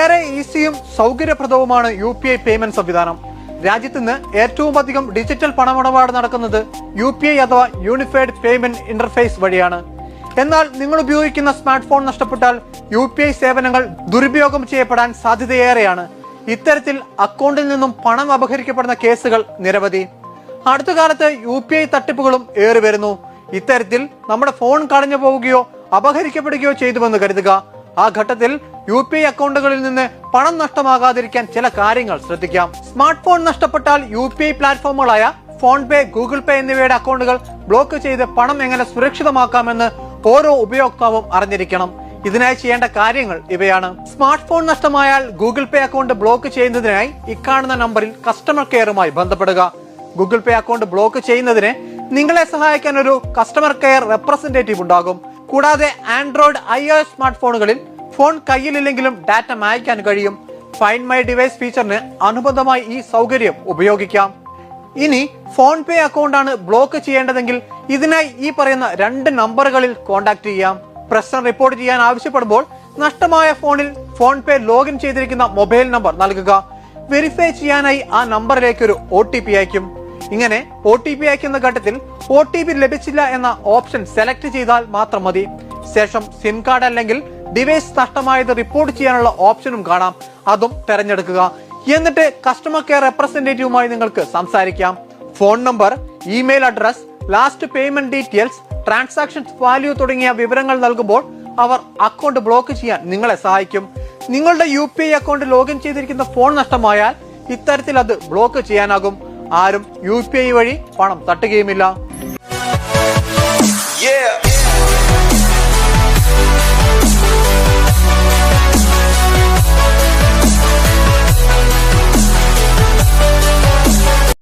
ഏറെ ഈസിയും സൗകര്യപ്രദവുമാണ് യു പി ഐ പേയ്മെന്റ് സംവിധാനം. രാജ്യത്ത് നിന്ന് ഏറ്റവും അധികം ഡിജിറ്റൽ പണമിടപാട് നടക്കുന്നത് യു പി ഐ അഥവാ യൂണിഫൈഡ് പേയ്മെന്റ് ഇന്റർഫേസ് വഴിയാണ്. എന്നാൽ നിങ്ങൾ ഉപയോഗിക്കുന്ന സ്മാർട്ട് ഫോൺ നഷ്ടപ്പെട്ടാൽ യു പി ഐ സേവനങ്ങൾ ദുരുപയോഗം ചെയ്യപ്പെടാൻ സാധ്യതയേറെയാണ്. ഇത്തരത്തിൽ അക്കൗണ്ടിൽ നിന്നും പണം അപഹരിക്കപ്പെടുന്ന കേസുകൾ നിരവധി. അടുത്ത കാലത്ത് യു പി ഐ തട്ടിപ്പുകളും ഏറി വരുന്നു ഇത്തരത്തിൽ നമ്മുടെ ഫോൺ കളഞ്ഞു പോവുകയോ അപഹരിക്കപ്പെടുകയോ ചെയ്തുവെന്ന് കരുതുക. ആ ഘട്ടത്തിൽ യു പി ഐ അക്കൗണ്ടുകളിൽ നിന്ന് പണം നഷ്ടമാകാതിരിക്കാൻ ചില കാര്യങ്ങൾ ശ്രദ്ധിക്കാം. സ്മാർട്ട് ഫോൺ നഷ്ടപ്പെട്ടാൽ യു പി ഐ പ്ലാറ്റ്ഫോമുകളായ ഫോൺ പേ ഗൂഗിൾ പേ എന്നിവയുടെ അക്കൗണ്ടുകൾ ബ്ലോക്ക് ചെയ്ത് പണം എങ്ങനെ സുരക്ഷിതമാക്കാമെന്ന് ഓരോ ഉപയോക്താവും അറിഞ്ഞിരിക്കണം. ഇതിനായി ചെയ്യേണ്ട കാര്യങ്ങൾ ഇവയാണ്. സ്മാർട്ട് ഫോൺ നഷ്ടമായാൽ ഗൂഗിൾ പേ അക്കൗണ്ട് ബ്ലോക്ക് ചെയ്യുന്നതിനായി ഇക്കാണുന്ന നമ്പറിൽ കസ്റ്റമർ കെയറുമായി ബന്ധപ്പെടുക. ഗൂഗിൾ പേ അക്കൗണ്ട് ബ്ലോക്ക് ചെയ്യുന്നതിന് നിങ്ങളെ സഹായിക്കാൻ ഒരു കസ്റ്റമർ കെയർ റെപ്രസെന്റേറ്റീവ് ഉണ്ടാകും. കൂടാതെ android I O S smart ഫോണുകളിൽ ഫോൺ കയ്യിലില്ലെങ്കിലും ഡാറ്റ മായ്ക്കാൻ കഴിയും. ഫൈൻ മൈ ഡിവൈസ് ഫീച്ചറിന് അനുബന്ധമായി ഈ സൗകര്യം ഉപയോഗിക്കാം. ഇനി ഫോൺ പേ അക്കൗണ്ടാണ് ബ്ലോക്ക് ചെയ്യേണ്ടതെങ്കിൽ ഇതിനായി ഈ പറയുന്ന രണ്ട് നമ്പറുകളിൽ കോൺടാക്ട് ചെയ്യാം. പ്രശ്നം റിപ്പോർട്ട് ചെയ്യാൻ ആവശ്യപ്പെടുമ്പോൾ നഷ്ടമായ ഫോണിൽ ഫോൺ പേ ലോഗിൻ ചെയ്തിരിക്കുന്ന മൊബൈൽ നമ്പർ നൽകുക. വെരിഫൈ ചെയ്യാനായി ആ നമ്പറിലേക്ക് ഒരു ഒ ടി പി അയക്കും ഇങ്ങനെ ഒ ടി പി അയക്കുന്ന ഘട്ടത്തിൽ ഒ ടി പി ലഭിച്ചില്ല എന്ന ഓപ്ഷൻ സെലക്ട് ചെയ്താൽ മാത്രം മതി. ശേഷം സിം കാർഡ് അല്ലെങ്കിൽ ഡിവൈസ് നഷ്ടമായത് റിപ്പോർട്ട് ചെയ്യാനുള്ള ഓപ്ഷനും കാണാം. അതും തെരഞ്ഞെടുക്കുക. എന്നിട്ട് കസ്റ്റമർ കെയർ റെപ്രസെന്റേറ്റീവുമായി നിങ്ങൾക്ക് സംസാരിക്കാം. Phone number email address last payment details transaction value തുടങ്ങിയ വിവരങ്ങൾ നൽകുമ്പോൾ അവർ അക്കൗണ്ട് ബ്ലോക്ക് ചെയ്യാൻ നിങ്ങളെ സഹായിക്കും. നിങ്ങളുടെ U P I account login ചെയ്തിരിക്കുന്ന ഫോൺ നഷ്ടമായാൽ ഇത്തരത്തിൽ അത് ബ്ലോക്ക് ചെയ്യാനാകും. ആരും യു പി ഐ വഴി പണം തട്ടുകയുമില്ല.